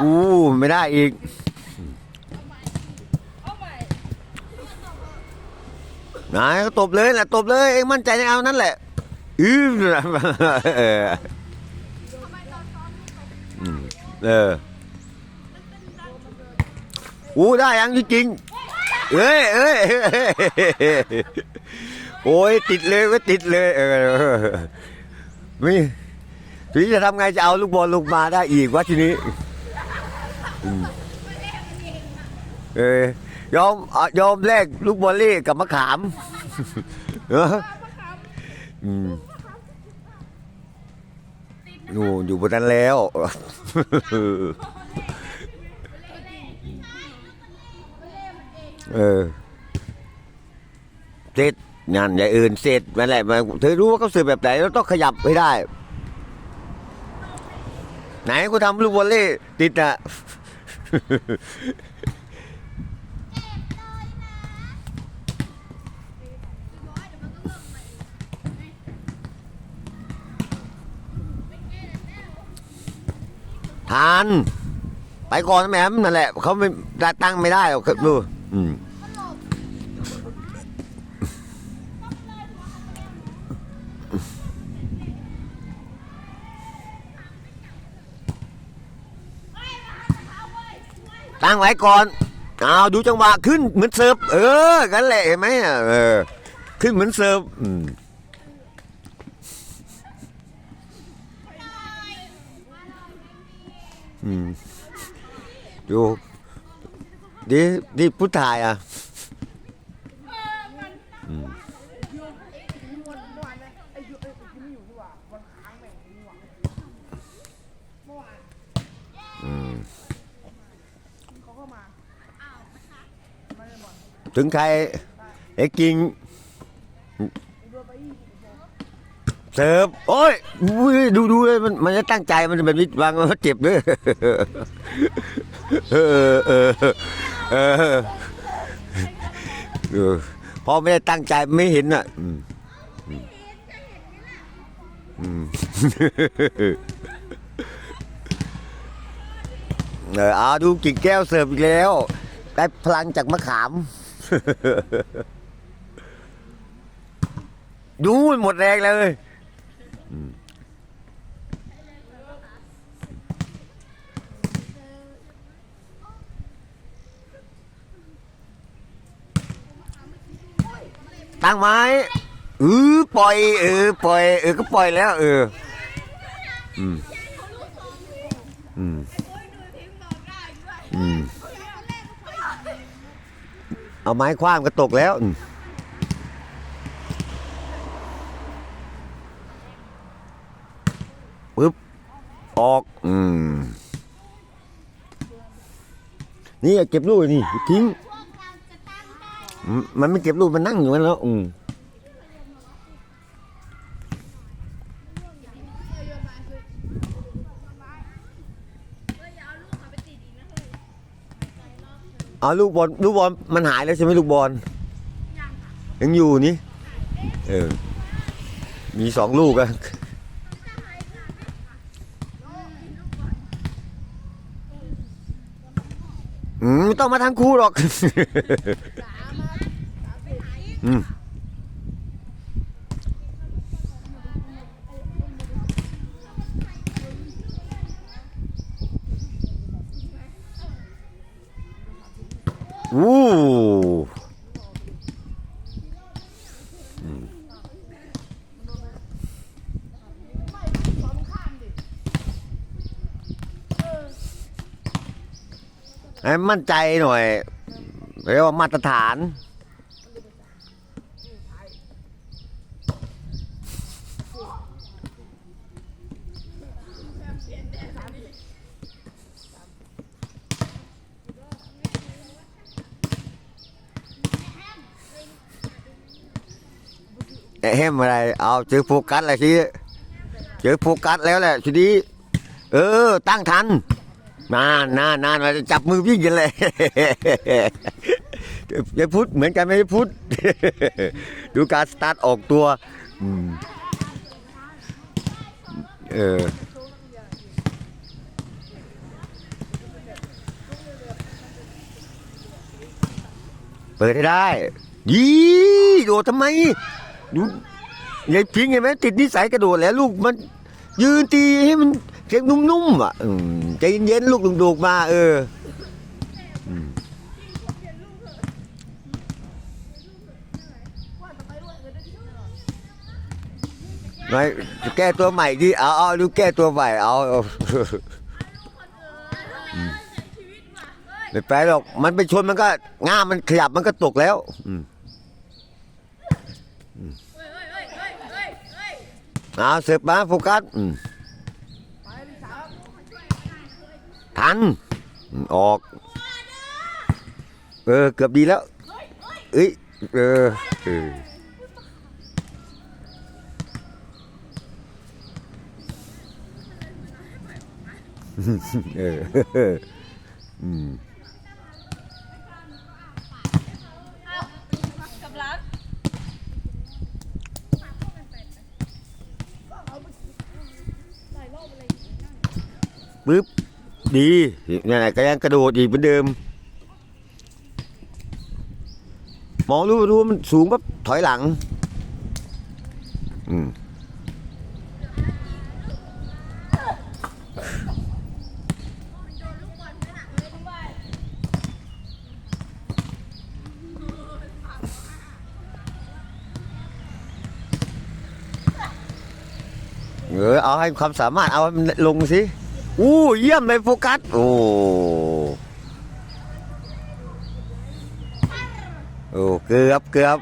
อู้ไม่ได้อีก นายก็ตบเลยแหละตบเลยเองมั่นใจในเอานั่นแหละ อือเออเอออู้ได้ยังจริงเอ้ยเอ้ยโอ้ยติดเลยก็ติดเลยเออมีทีนี้จะทำไงจะเอาลูกบอลลงมาได้อีกวะทีนี้ เออยอมอะยอมแลกลูกบอลเล่กับมะขามเอออืมอยู่อยู่บนนั้นแล้ว เออเสร็จงานอย่างอื่นเสร็จนั่นแหละมันเธอรู้ว่าเขาเสือแบบไหนเราต้องขยับให้ได้ ไหนกูทำลูกวอลเล่ติดอะ ทาน ไปก่อนแหม่มนั่นแหละเขาไม่ได้ตั้งไม่ได้หรอกครับดูอืม ตั้งไว้ก่อนเอาดูจังหวะขึ้นเหมือนเสิร์ฟเออกันแหละเห็นไหมอะเออ ขึ้นเหมือนเสิร์ฟอืมอืมดูดิดิผู้ชายอะ ถึงใครเอ็กกิงเสิร์ฟโอ้ยดูดูเลยมันมันจะตั้งใจมันจะเป็นวิวางมันเจ็บด้วยเออเออเออพอไม่ได้ตั้งใจไม่เห็นอะอืมอืมอืมเออเอาดูกิ่งแก้วเสิร์ฟอีกแล้ว ได้พลังจากมะขาม ดูหมดแรงเลยตั้งไม้เออปล่อย เออ ปล่อย เออ ก็ปล่อยแล้ว เออ อืมอืมอืม เอาไม้คว้างก็ตกแล้วอืมปึ๊บออก อืม นี่เก็บลูกนี่ทิ้งอืมมันไม่เก็บลูกมันนั่งอยู่นั่นแล้ว อืม เอาลูกบอลลูกบอลมันหายแล้วใช่ไหมลูกบอลยังอยู่นี่เออมีสองลูกอะอืมไม่ต้องมาทางคู่หรอก อืม อู้ให้มั่นใจหน่อยเรียกว่ามาตรฐาน เฮ้มอะไร เอาเจอโฟกัสเลยรทีเจอโฟกัสแล้วแหละทีนี้ เออ ตั้งทันนานนานนานเราจับมือวิ่งกันเลยจะพูดเหมือนกันไม่พุทธดูการสตาร์ทออกตัวเออเปิดได้ยี่โดดทำไม ดูยายพิงเห็นไหมติดนิสัยกระโดดแล้วลูกมัน ยืนตีให้มันเสียงนุ่มๆอะใจเย็นๆลูกดุกๆมาเออไม่แก้ตัวใหม่ดิเอาเอาดูแก้ตัวใหม่เอาไม่แปหรอกมันไปชนมันก็ง่ามันขยับมันก็ตกแล้ว อืม เอาเสิร์ฟมาโฟกัสทันอออก เออ เกือบดีแล้วเอ้ยเออเออเอออืม กับร้าน ปึ๊บดีนี่นแหละก็ยังกระโดดอีกเหมือนเดิมมองรู้รู้ว่ามันสูงปั๊บถอยหลัง อืมเออเอาให้ความสามารถเอาให้มันลงสิ อู้เยี่ยมเลยโฟกัส โอ้โอ้เกือบเกือบ